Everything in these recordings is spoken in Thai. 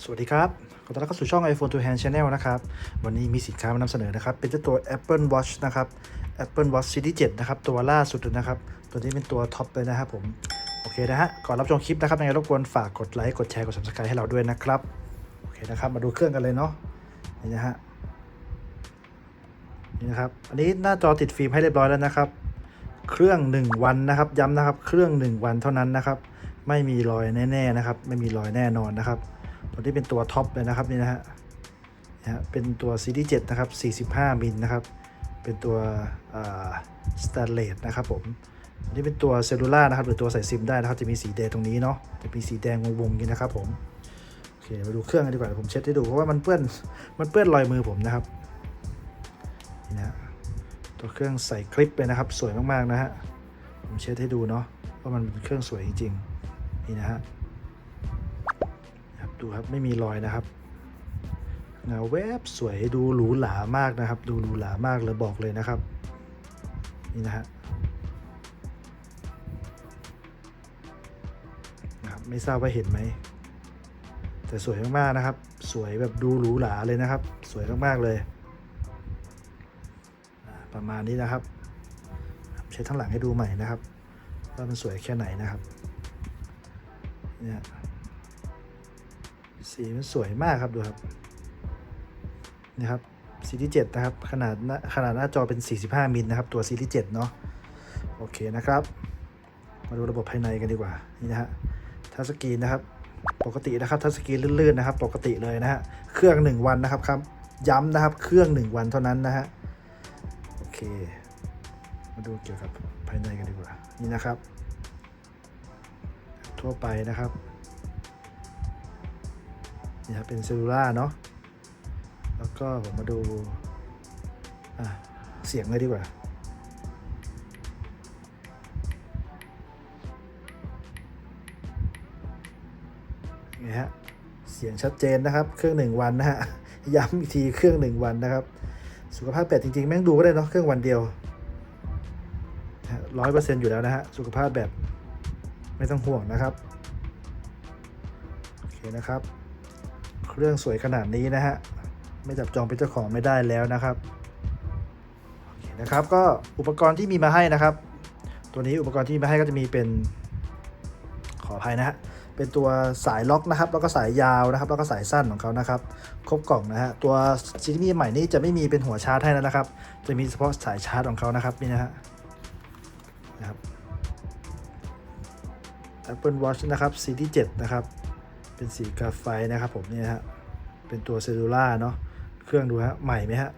สวัสดีครับ ขอต้อนรับเข้าสู่ช่อง iPhone to Hand Channel นะครับ วันนี้มีสินค้ามานำเสนอนะครับ เป็นเจ้าตัว Apple Watch นะครับ Apple Watch Series 7นะครับ ตัวล่าสุดนะครับ ตัวนี้เป็นตัวท็อปเลยนะครับผม โอเคนะฮะ ก่อนรับชมคลิปนะครับยังไงรบกวนฝากกดไลค์ กดแชร์ กด subscribe ให้เราด้วยนะครับ โอเคนะครับ มาดูเครื่องกันเลยเนาะ นี่นะฮะ นี่นะครับ อันนี้หน้าจอติดฟิล์มให้เรียบร้อยแล้วนะครับ เครื่อง 1 วันนะครับ ย้ำนะครับ เครื่อง 1 วันเท่านั้นนะครับ ไม่มีรอยแน่ๆนะครับ ไม่มีรอยแน่นอนนะครับ ตัวนี้เป็นตัวท็อปเลยนะครับนี่นะฮะนะเป็นตัวซีรีส์7นะครับ 45มิลนะครับ เป็นตัวสแตนเลสนะครับผมอันนี้เป็นตัวเซลลูล่านะครับหรือตัวใส่ซิมได้นะครับ จะมีสีแดงตรงนี้เนาะจะมีสีแดงวงๆอย่างนี้นะครับผมโอเคมาดูเครื่องกันดีกว่าผมเช็ดให้ดูเพราะว่ามันเปื้อนมันเปื้อนรอยมือผมนะครับนี่นะฮะตัวเครื่องใส่คลิปเลยนะครับ สวยมากๆนะฮะผมเช็ดให้ดูเนาะว่ามันเป็นเครื่องสวยจริงๆนี่นะฮะ ดูครับไม่มีรอยนะครับเงาแวบสวยดูหรูหรามากนะครับ ดูหรูหรามากเลยบอกเลยนะครับ นี่นะฮะนะครับไม่ทราบว่าเห็นไหม แต่สวยมากๆนะครับ สวยแบบดูหรูหราเลยนะครับ สวยมากๆเลย ประมาณนี้นะครับ ใช้ทั้งหลังให้ดูใหม่นะครับว่ามันสวยแค่ไหนนะครับเนี่ย สีมันสวยมากครับดูครับนี่ครับซีรีส์7นะครับ ขนาดขนาดหน้าจอเป็น 45 มิลนะครับ ตัวซีรีส์7เนาะโอเคนะครับ มาดูระบบภายในกันดีกว่านี่นะฮะทัชสกรีนนะครับ ปกตินะครับทัชสกรีนลื่นๆนะครับ ปกติเลยนะฮะเครื่อง 1 วันนะครับครับย้ำนะครับเครื่อง 1 วันเท่านั้นนะฮะโอเค มาดูเกี่ยวกับภายในกันดีกว่านี่นะครับ ทั่วไปนะครับ นี่ครับเป็นเซลลูล่าเนาะแล้วก็ผมมาดูเสียงเลยดีกว่านี่ฮะเสียงชัดเจนนะครับ เครื่องหนึ่งวันนะฮะย้ำอีกทีเครื่องหนึ่งวันนะครับ สุขภาพแบบจริงๆ แม่งดูก็ได้เนาะเครื่องวันเดียวร้อยเปอร์เซ็นต์อยู่แล้วนะฮะ สุขภาพแบบไม่ต้องห่วงนะครับ โอเคนะครับ เครื่องสวยขนาดนี้นะฮะ ไม่จับจองเป็นเจ้าของไม่ได้แล้วนะครับนะครับก็อุปกรณ์ที่มีมาให้นะครับ ตัวนี้อุปกรณ์ที่มีมาให้ก็จะมีเป็น ขออภัยนะฮะเป็นตัวสายล็อกนะครับ แล้วก็สายยาวนะครับ แล้วก็สายสั้นของเขานะครับ ครบกล่องนะฮะตัวซีรีส์ใหม่นี้จะไม่มีเป็นหัวชาร์จให้แล้วนะครับ จะมีเฉพาะสายชาร์จของเขานะครับนี่นะฮะนะครับ Apple Watch นะครับซีรีส์7นะครับ เป็นสีกราไฟนะครับผมนี่ฮะเป็นตัวเซลูล่าเนาะเครื่องดูฮะใหม่ไหมฮะ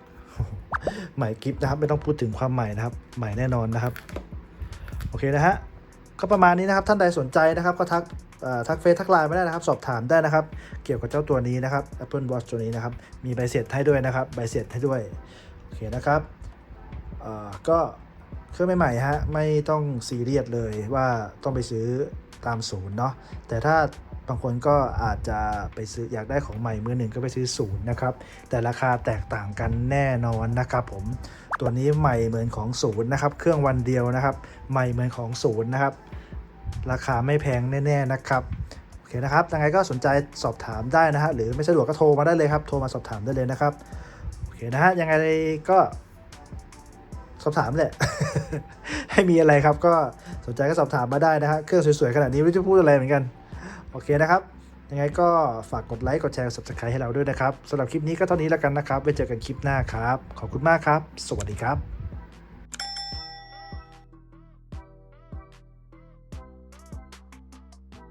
ใหม่กิฟต์นะครับไม่ต้องพูดถึงความใหม่นะครับ ใหม่แน่นอนนะครับ โอเคนะฮะก็ประมาณนี้นะครับท่านใดสนใจนะครับก็ทักทักเฟซทักไลน์มาได้นะครับ สอบถามได้นะครับ เกี่ยวกับเจ้าตัวนี้นะครับ Apple Watch ตัวนี้นะครับ มีใบเสร็จให้ด้วยนะครับ ใบเสร็จให้ด้วย โอเคนะครับก็เครื่องใหม่ๆฮะไม่ต้องซีเรียสเลยว่าต้องไปซื้อตามศูนย์เนาะแต่ถ้า บางคนก็อาจจะไปซื้ออยากได้ของใหม่มือหนึ่งก็ไปซื้อศูนย์นะครับ แต่ราคาแตกต่างกันแน่นอนนะครับผมตัวนี้ใหม่เหมือนของศูนย์นะครับ เครื่องวันเดียวนะครับ ใหม่เหมือนของศูนย์นะครับ ราคาไม่แพงแน่ๆนะครับโอเคนะครับยังไงก็สนใจสอบถามได้นะฮะหรือไม่สะดวกก็โทรมาได้เลยครับ โทรมาสอบถามได้เลยนะครับโอเคนะฮะยังไงก็สอบถามแหละ ให้มีอะไรครับก็สนใจก็สอบถามมาได้นะฮะ เครื่องสวยๆขนาดนี้ไม่รู้จะพูดอะไรเหมือนกัน โอเคนะครับ ยังไงก็ฝากกดไลค์ กดแชร์ subscribe ให้เราด้วยนะครับสำหรับคลิปนี้ก็เท่านี้แล้วกันนะครับไว้เจอกันคลิปหน้าครับ ขอบคุณมากครับ สวัสดีครับ